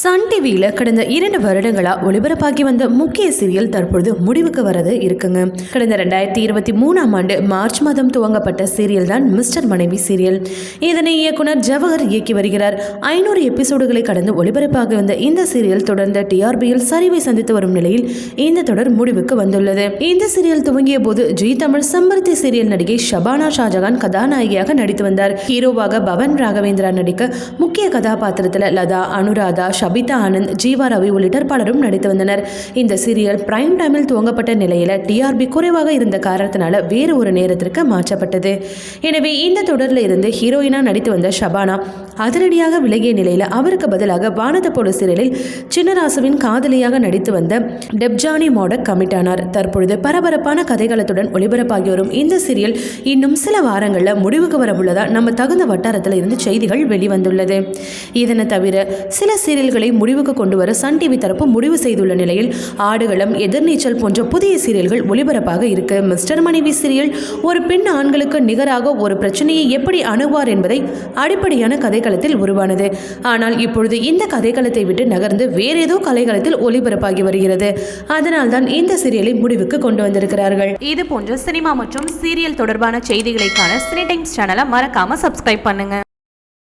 Sun டிவியில் கடந்த இரண்டு வருடங்களாக ஒளிபரப்பாகி வந்த முக்கிய சீரியல் தற்பொழுது முடிவுக்கு வரது இருக்குங்க. கடந்த ரெண்டாயிரத்தி இருபத்தி மூணாம் ஆண்டு மார்ச் மாதம் துவங்கப்பட்ட சீரியல் தான் மிஸ்டர் மனைவி சீரியல். இதனை இயக்குனர் ஜவஹர் இயக்கி வருகிறார். ஐநூறு எபிசோடுகளை கடந்து ஒளிபரப்பாகி வந்த இந்த சீரியல் தொடர்ந்து டிஆர்பியில் சரிவை சந்தித்து வரும் நிலையில் இந்த தொடர் முடிவுக்கு வந்துள்ளது. இந்த சீரியல் துவங்கிய போது ஜி தமிழ் சம்பருத்தி சீரியல் நடிகை ஷபானா ஷாஜகான் கதாநாயகியாக நடித்து வந்தார். ஹீரோவாக பவன் ராகவேந்திரா நடிக்க முக்கிய கதாபாத்திரத்தில் லதா அனுராதா சபிதா ஆனந்த் ஜீவா ரவி உள்ளிட்ட பலரும் நடித்து வந்தனர். இந்த சீரியல் பிரைம் டைமில் துவங்கப்பட்ட நிலையில் டிஆர்பி குறைவாக இருந்த காரணத்தினால வேறு ஒரு நேரத்திற்கு மாற்றப்பட்டது. எனவே இந்த தொடரில் இருந்து ஹீரோயினா நடித்து வந்த ஷபானா அதிரடியாக விலகிய நிலையில் அவருக்கு பதிலாக வானத போல சீரியலில் சின்னராசுவின் காதலியாக நடித்து வந்த டெப்ஜானி மோடக் கமிட் ஆனார். தற்பொழுது பரபரப்பான கதைகளத்துடன் ஒளிபரப்பாகி வரும் இந்த சீரியல் இன்னும் சில வாரங்களில் முடிவுக்கு வரவுள்ளதா நம்ம தகுந்த வட்டாரத்தில் இருந்து செய்திகள் வெளிவந்துள்ளது. இதனை தவிர சில சீரியல்கள் முடிவுக்கு கொண்டு வர சன் டிவி தரப்பு முடிவு செய்துள்ள நிலையில் ஆடுகளம் எதிர்நீச்சல் போன்ற புதிய சீரியல்கள் ஒளிபரப்பாக இருக்கு. மிஸ்டர் மனைவி சீரியல் ஒரு பெண் ஆண்களுக்கு நிகராக ஒரு பிரச்சனையை எப்படி அணுவார் என்பதை அடிப்படையான கதைக்களத்தில் உருவானது. ஆனால் இப்பொழுது இந்த கதைக்களத்தை விட்டு நகர்ந்து வேறேதோ ஏதோ கலைக்களத்தில் ஒளிபரப்பாகி வருகிறது. அதனால்தான் இந்த சீரியலை முடிவுக்கு கொண்டு வந்திருக்கிறார்கள். இது போன்ற சினிமா மற்றும் சீரியல் தொடர்பான செய்திகளைக்கான சினி டைம்ஸ் சேனலை மறக்காம சப்ஸ்கிரைப் பண்ணுங்க.